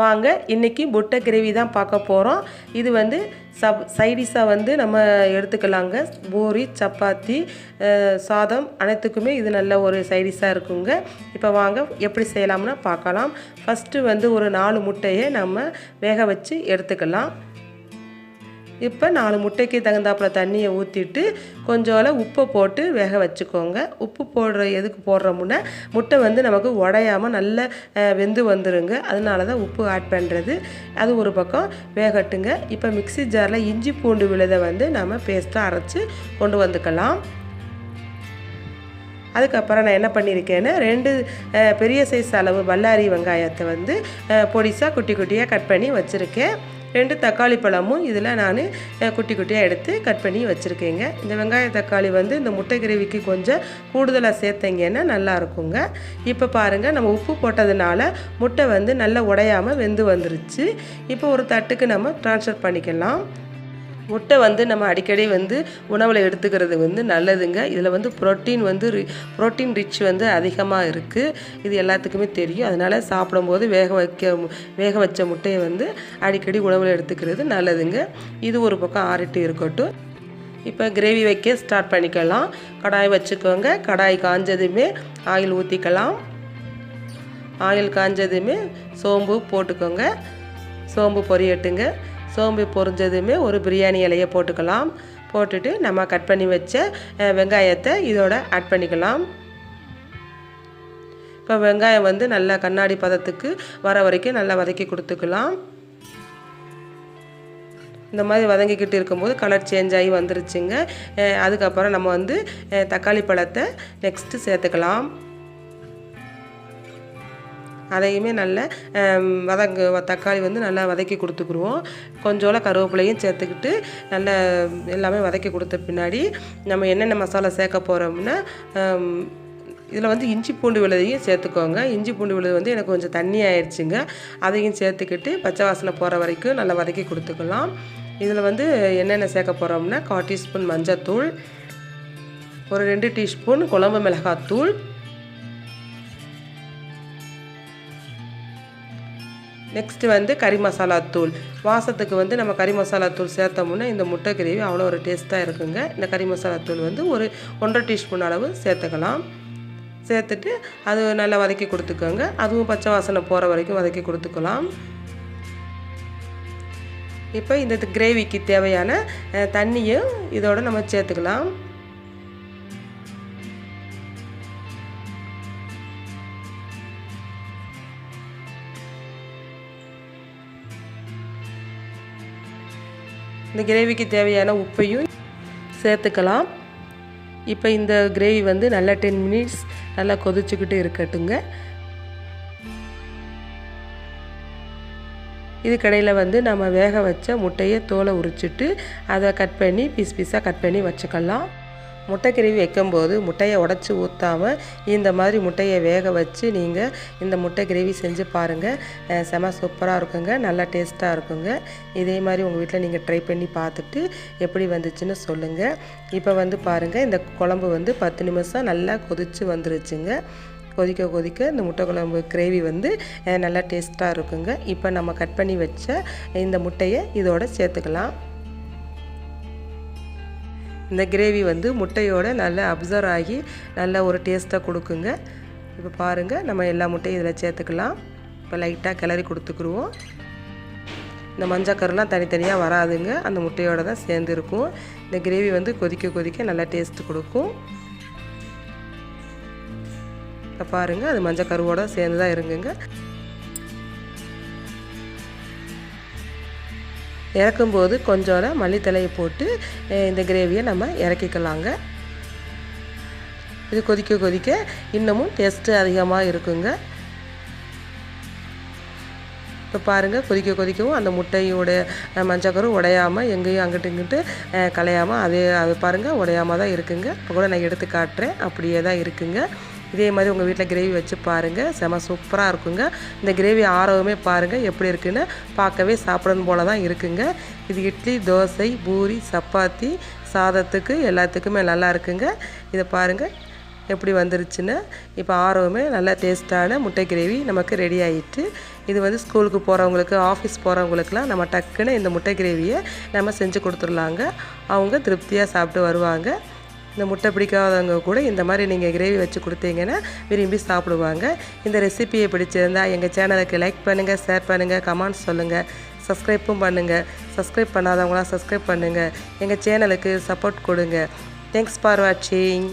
வாங்க இன்றைக்கி முட்டை கிரேவி தான் பார்க்க போகிறோம் இது வந்து சப் சைடிஷாக வந்து நம்ம எடுத்துக்கலாங்க. பூரி சப்பாத்தி சாதம் அனைத்துக்குமே இது நல்ல ஒரு சைடிஷாக இருக்குங்க. இப்போ வாங்க எப்படி செய்யலாம்னா பார்க்கலாம். ஃபஸ்ட்டு வந்து ஒரு நாலு முட்டையை நம்ம வேக வச்சு எடுத்துக்கலாம். இப்போ நாலு முட்டைக்கு தகுந்தாப்புல தண்ணியை ஊற்றிட்டு கொஞ்சோல உப்பை போட்டு வேக வச்சுக்கோங்க. உப்பு போடுற எதுக்கு போடுறோம்னா முட்டை வந்து நமக்கு உடையாமல் நல்ல வெந்து வந்துருங்க. அதனால தான் உப்பு ஆட் பண்ணுறது அது ஒரு பக்கம் வேகட்டுங்க. இப்போ மிக்ஸி ஜாரில் இஞ்சி பூண்டு விழுதை வந்து நம்ம பேஸ்ட்டாக அரைச்சி கொண்டு வந்துக்கலாம். அதுக்கப்புறம் நான் என்ன பண்ணியிருக்கேன்னா ரெண்டு பெரிய சைஸ் அளவு பல்லாரி வெங்காயத்தை வந்து பொடிசாக குட்டி குட்டியாக கட் பண்ணி வச்சுருக்கேன். ரெண்டு தக்காளி பழமும் இதில் நான் குட்டி குட்டியாக எடுத்து கட் பண்ணி வச்சுருக்கேங்க. இந்த வெங்காய தக்காளி வந்து இந்த முட்டை கிரேவிக்கு கொஞ்சம் கூடுதலாக சேர்த்தீங்கன்னா நல்லா இருக்குங்க. இப்போ பாருங்கள் நம்ம உப்பு போட்டதுனால முட்டை வந்து நல்லா உடையாமல் வெந்து வந்துருச்சு. இப்போ ஒரு தட்டுக்கு நம்ம ட்ரான்ஸ்ஃபர் பண்ணிக்கலாம். முட்டை வந்து நம்ம அடிக்கடி வந்து உணவில் எடுத்துக்கிறது வந்து நல்லதுங்க. இதில் வந்து புரோட்டீன் வந்து புரோட்டீன் ரிச் வந்து அதிகமாக இருக்குது இது எல்லாத்துக்குமே தெரியும். அதனால் சாப்பிடும்போது வேக வைக்க வேக வச்ச முட்டையை வந்து அடிக்கடி உணவில் எடுத்துக்கிறது நல்லதுங்க. இது ஒரு பக்கம் ஆறிட்டு இருக்கட்டும். இப்போ கிரேவி வைக்க ஸ்டார்ட் பண்ணிக்கலாம். கடாய் வச்சுக்கோங்க. கடாய் காஞ்சதுமே ஆயில் ஊற்றிக்கலாம் ஆயில் காஞ்சதுமே சோம்பு போட்டுக்கோங்க. சோம்பு பொரியட்டுங்க. சோம்பு பொரிஞ்சதுமே ஒரு பிரியாணி இலையை போட்டுக்கலாம். போட்டுட்டு நம்ம கட் பண்ணி வச்ச வெங்காயத்தை இதோட ஆட் பண்ணிக்கலாம். இப்போ வெங்காயம் வந்து நல்லா கண்ணாடி பதத்துக்கு வர வரைக்கும் நல்லா வதக்கி கொடுத்துக்கலாம். இந்த மாதிரி வதங்கிக்கிட்டு இருக்கும்போது கலர் சேஞ்ச் ஆகி வந்துருச்சுங்க. அதுக்கப்புறம் நம்ம வந்து தக்காளி பழத்தை நெக்ஸ்ட்டு சேர்த்துக்கலாம். அதையுமே நல்லா வதங்கு வதங்க தக்காளி வந்து நல்லா வதக்கி கொடுத்துக்குருவோம். கொஞ்சோல கருவேப்பிலையும் சேர்த்துக்கிட்டு நல்லா எல்லாமே வதக்கி கொடுத்த பின்னாடி நம்ம என்னென்ன மசாலா சேர்க்க போகிறோம்னா இதில் வந்து இஞ்சி பூண்டு விழுதையும் சேர்த்துக்கோங்க. இஞ்சி பூண்டு விழுது வந்து எனக்கு கொஞ்சம் தண்ணி ஆயிடுச்சுங்க அதையும் சேர்த்துக்கிட்டு பச்சை வாசனை போகிற வரைக்கும் நல்லா வதக்கி கொடுத்துக்கலாம். இதில் வந்து என்னென்ன சேர்க்க போகிறோம்னா கால் டீஸ்பூன் மஞ்சத்தூள் ஒரு ரெண்டு டீஸ்பூன் குழம்பு மிளகாத்தூள் நெக்ஸ்ட்டு வந்து கறி மசாலா தூள். வாசத்துக்கு வந்து நம்ம கறி மசாலா தூள் சேர்த்தோம்னா இந்த முட்டை கிரேவி அவ்வளோ ஒரு டேஸ்ட்டாக இருக்குங்க. இந்த கறி மசாலா தூள் வந்து ஒரு ஒன்றரை டீஸ்பூன் அளவு சேர்த்துக்கலாம். சேர்த்துட்டு அது நல்லா வதக்கி கொடுத்துக்கோங்க. அதுவும் பச்சை வாசனை போகிற வரைக்கும் வதக்கி கொடுத்துக்கலாம். இப்போ இந்த கிரேவிக்கு தேவையான தண்ணியும் இதோடு நம்ம சேர்த்துக்கலாம். இந்த கிரேவிக்கு தேவையான உப்பையும் சேர்த்துக்கலாம். இப்போ இந்த கிரேவி வந்து நல்லா டென் மினிட்ஸ் நல்லா கொதிச்சுக்கிட்டு இருக்கட்டுங்க. இது கடையில் வந்து நம்ம வேக வச்ச முட்டையை தோலை உரிச்சிட்டு அதை கட் பண்ணி பீஸ் பீஸாக கட் பண்ணி வச்சுக்கலாம். முட்டை கிரேவி வைக்கும்போது முட்டையை உடச்சி ஊற்றாமல் இந்த மாதிரி முட்டையை வேக வச்சு நீங்கள் இந்த முட்டை கிரேவி செஞ்சு பாருங்கள் செம சூப்பராக இருக்குங்க. நல்லா டேஸ்ட்டாக இருக்குங்க. இதே மாதிரி உங்கள் வீட்டில் நீங்கள் ட்ரை பண்ணி பார்த்துட்டு எப்படி வந்துச்சுன்னு சொல்லுங்கள் இப்போ வந்து பாருங்கள் இந்த குழம்பு வந்து பத்து நிமிஷம் நல்லா கொதிச்சு வந்துருச்சுங்க. கொதிக்க கொதிக்க இந்த முட்டை குழம்பு கிரேவி வந்து நல்லா டேஸ்ட்டாக இருக்குங்க. இப்போ நம்ம கட் பண்ணி வச்ச இந்த முட்டையை இதோட சேர்த்துக்கலாம். இந்த கிரேவி வந்து முட்டையோட நல்லா அப்சர்வ் ஆகி நல்ல ஒரு டேஸ்ட்டாக கொடுக்குங்க. இப்போ பாருங்கள் நம்ம எல்லா முட்டையும் இதில் சேர்த்துக்கலாம். இப்போ லைட்டாக கிளறி கொடுத்துக்குருவோம். இந்த மஞ்சக்கருலாம் தனித்தனியாக வராதுங்க. அந்த முட்டையோடு தான் சேர்ந்து இருக்கும். இந்த கிரேவி வந்து கொதிக்க கொதிக்க நல்லா டேஸ்ட்டு கொடுக்கும். இப்போ பாருங்கள் அது மஞ்சக்கருவோடு சேர்ந்து தான் இருங்குங்க இறக்கும்போது கொஞ்சோட மல்லித்தலையை போட்டு இந்த கிரேவியை நம்ம இறக்கிக்கலாங்க. இது கொதிக்க கொதிக்க இன்னமும் டேஸ்ட்டு அதிகமாக இருக்குங்க. இப்போ பாருங்கள் கொதிக்க கொதிக்கவும் அந்த முட்டையோட அஹ், மஞ்சக்கரு உடையாமல் எங்கேயும் அங்கிட்டு இங்கிட்டு கலையாமல் அதே அது பாருங்கள் உடையாமல் தான் இருக்குங்க. இப்போ கூட நான் எடுத்து காட்டுறேன் அப்படியே தான் இருக்குங்க. இதே மாதிரி உங்கள் வீட்டில் கிரேவி வச்சு பாருங்கள் செம சூப்பராக இருக்குங்க. இந்த கிரேவி ஆரவமே பாருங்கள் எப்படி இருக்குன்னு பார்க்கவே சாப்பிடணும் போல தான் இருக்குங்க. இது இட்லி தோசை பூரி சப்பாத்தி சாதத்துக்கு எல்லாத்துக்குமே நல்லா இருக்குங்க. இதை பாருங்கள் எப்படி வந்துருச்சுன்னு. இப்போ ஆர்வமே நல்லா டேஸ்ட்டான முட்டை கிரேவி நமக்கு ரெடி ஆகிட்டு இது வந்து ஸ்கூலுக்கு போகிறவங்களுக்கு ஆஃபீஸ் போகிறவங்களுக்குலாம் நம்ம டக்குன்னு இந்த முட்டை கிரேவியை நம்ம செஞ்சு கொடுத்துர்லாங்க அவங்க திருப்தியாக சாப்பிட்டு வருவாங்க. இந்த முட்டை பிடிக்காதவங்க கூட இந்த மாதிரி நீங்கள் கிரேவி வச்சு கொடுத்தீங்கன்னா விரும்பி சாப்பிடுவாங்க. இந்த ரெசிபியை பிடிச்சிருந்தா எங்கள் சேனலுக்கு லைக் பண்ணுங்கள் ஷேர் பண்ணுங்கள் கமெண்ட்ஸ் சொல்லுங்கள் சப்ஸ்கிரைப்பும் பண்ணுங்கள் சப்ஸ்கிரைப் பண்ணாதவங்களாம் சப்ஸ்கிரைப் பண்ணுங்கள் எங்கள் சேனலுக்கு சப்போர்ட் கொடுங்க. தேங்க்ஸ் ஃபார் வாட்சிங்